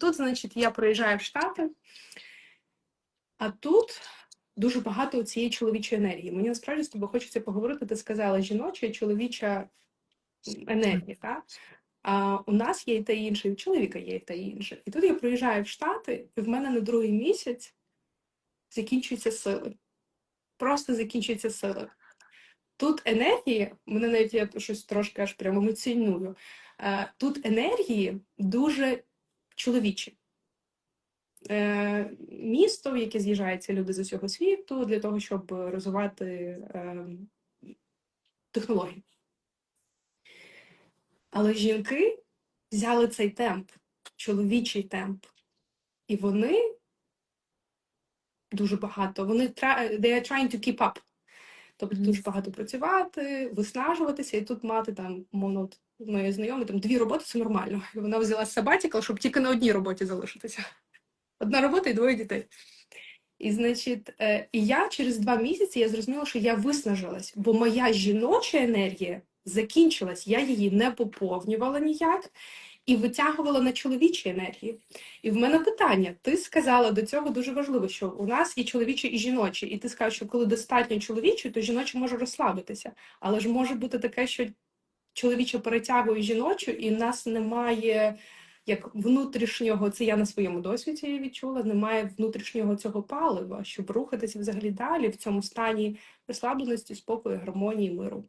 тут, значить, я приїжджаю в Штати, а тут дуже багато цієї чоловічої енергії. Мені насправді з тобою хочеться поговорити. Ти сказала жіноча і чоловіча енергія. Так? А у нас є і те інше, і у чоловіка є і те інше. І тут я приїжджаю в Штати, і в мене на другий місяць закінчуються сили. Просто закінчуються сили. Тут енергії, мене навіть я щось трошки аж прямо емоційную. Е, Тут енергії дуже чоловічі. Е, Місто, в яке з'їжджаються люди з усього світу для того, щоб розвивати е, технології. Але жінки взяли цей темп, чоловічий темп, і вони дуже багато. Вони they are trying to keep up. Тобто Мгм. дуже багато працювати, виснажуватися, і тут мати там, умовно, от моєї знайомі, там дві роботи це нормально. І вона взяла sabbatical, щоб тільки на одній роботі залишитися. Одна робота і двоє дітей. І, значить, е, і я через два місяці я зрозуміла, що я виснажилась, бо моя жіноча енергія закінчилась, я її не поповнювала ніяк і витягувала на чоловічі енергії. І в мене питання: ти сказала до цього дуже важливо, що у нас є чоловічі і жіночі, і ти сказав, що коли достатньо чоловічої, то жіночі може розслабитися. Але ж може бути таке, що чоловіче перетягує жіночу, і в нас немає як внутрішнього, це я на своєму досвіді відчула, немає внутрішнього цього палива, щоб рухатися взагалі далі в цьому стані розслабленості, спокою, гармонії, миру.